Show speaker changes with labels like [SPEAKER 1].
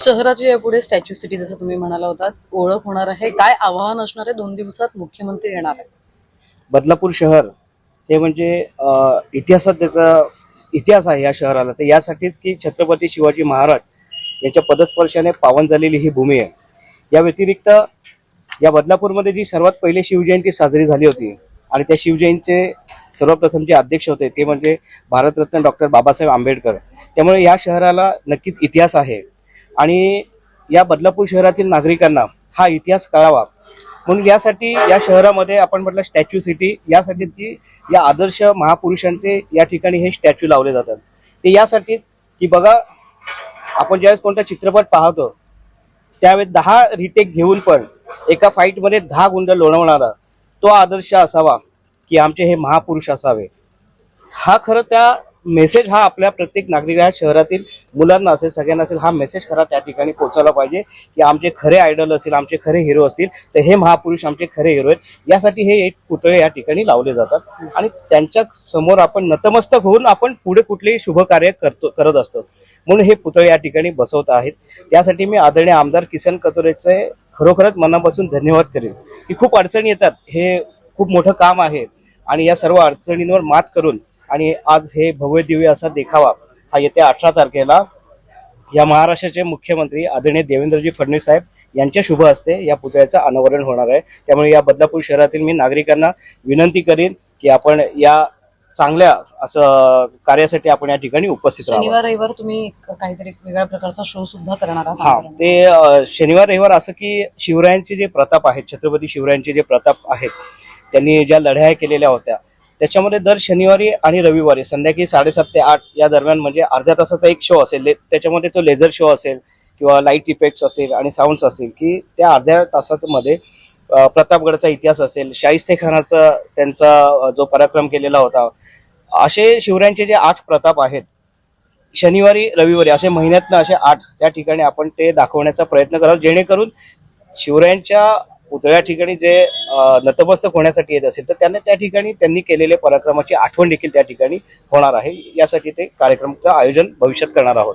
[SPEAKER 1] शहराची यापुढे statue city जसं तुम्ही म्हणाला होतात ओळख होणार आहे. काय आव्हान असणार आहे? दोन दिवसात मुख्यमंत्री येणार आहे
[SPEAKER 2] बदलापूर शहर हे म्हणजे इतिहासात त्याचा इतिहास आहे या शहराला. तर यासाठीच की छत्रपती शिवाजी महाराज यांच्या पदस्पर्शाने पावन झालेली ही भूमी आहे. या व्यतिरिक्त या बदलापूरमध्ये जी सर्वात पहिले शिवजयंती साजरी झाली होती आणि त्या शिवजयंतीचे सर्वप्रथम जे अध्यक्ष होते ते म्हणजे भारतरत्न डॉक्टर बाबासाहेब आंबेडकर. त्यामुळे या शहराला नक्कीच इतिहास आहे. आणि या बदलापूर शहरातील नागरिकांना हा इतिहास कळावा. म्हणून यासाठी या शहरामध्ये आपण म्हटलं स्टॅच्यू सिटी यासाठी की या आदर्श महापुरुषांचे या ठिकाणी हे स्टॅच्यू लावले जातात. ते यासाठी की बघा आपण ज्यावेळेस कोणता चित्रपट पाहतो त्यावेळेस दहा रिटेक घेऊन पण एका फाईटमध्ये दहा गुंड लोणवणारा तो आदर्श असावा की आमचे हे महापुरुष असावे. हा खरं त्या मेसेज हा आपल्या प्रत्येक नागरिक शहरातील मुलांना असेल सगळ्यांना असेल हा मेसेज खरा त्या ठिकाणी पोहोचवला पाहिजे की आमचे खरे आयडल असतील आमचे खरे हिरो असतील तर हे महापुरुष आमचे खरे हिरो आहेत. यासाठी हे एक पुतळे या ठिकाणी लावले जातात. आणि त्यांच्यासमोर आपण नतमस्तक होऊन आपण पुढे कुठलेही शुभ कार्य करतो करत असतो. म्हणून हे पुतळे या ठिकाणी बसवत आहेत. त्यासाठी मी आदरणीय आमदार किसन कचोरेचे खरोखरच मनापासून धन्यवाद करेन की खूप अडचणी येतात. हे खूप मोठं काम आहे. आणि या सर्व अडचणींवर मात करून आणि आज हे भव्य दिव्य असा देखावा हा येत्या अठरा तारखेला या महाराष्ट्राचे मुख्यमंत्री आदरणीय देवेंद्रजी फडणवीस साहेब यांच्या शुभ हस्ते या पुतळ्याचं अनावरण होणार आहे. त्यामुळे या बदलापूर शहरातील मी नागरिकांना विनंती करीन की आपण या चांगल्या असं कार्यासाठी आपण या ठिकाणी उपस्थित
[SPEAKER 1] शनिवार रविवार तुम्ही काहीतरी वेगळ्या प्रकारचा शो सुद्धा करणार
[SPEAKER 2] हा
[SPEAKER 1] आहात
[SPEAKER 2] ते अ, शनिवार रविवार असं की शिवरायांचे जे प्रताप आहेत छत्रपती शिवरायांचे जे प्रताप आहेत त्यांनी ज्या लढाया केलेल्या होत्या त्याच्यामध्ये दर शनिवारी आणि रविवारी संध्याकाळी साडेसात ते आठ या दरम्यान म्हणजे अर्ध्या तासाचा एक शो असेल. ले- त्याच्यामध्ये तो लेझर शो असेल किंवा लाइट इफेक्ट्स असेल आणि साऊंड्स असेल की त्या अर्ध्या तासामध्ये प्रतापगडचा इतिहास असेल शाहिस्ते खानाचा त्यांचा जो पराक्रम केलेला होता. असे शिवरायांचे जे आठ प्रताप आहेत शनिवारी रविवारी असे महिन्यातनं असे आठ त्या ठिकाणी आपण ते दाखवण्याचा प्रयत्न करावा जेणेकरून शिवरायांच्या पुतळ्या ठिकाणी जे नतमस्तक होण्यासाठी येत असेल तर त्यांना त्या ठिकाणी त्यांनी केलेल्या पराक्रमाची आठवण देखील त्या ठिकाणी होणार आहे. यासाठी ते कार्यक्रमाचं आयोजन भविष्यात करणार आहोत.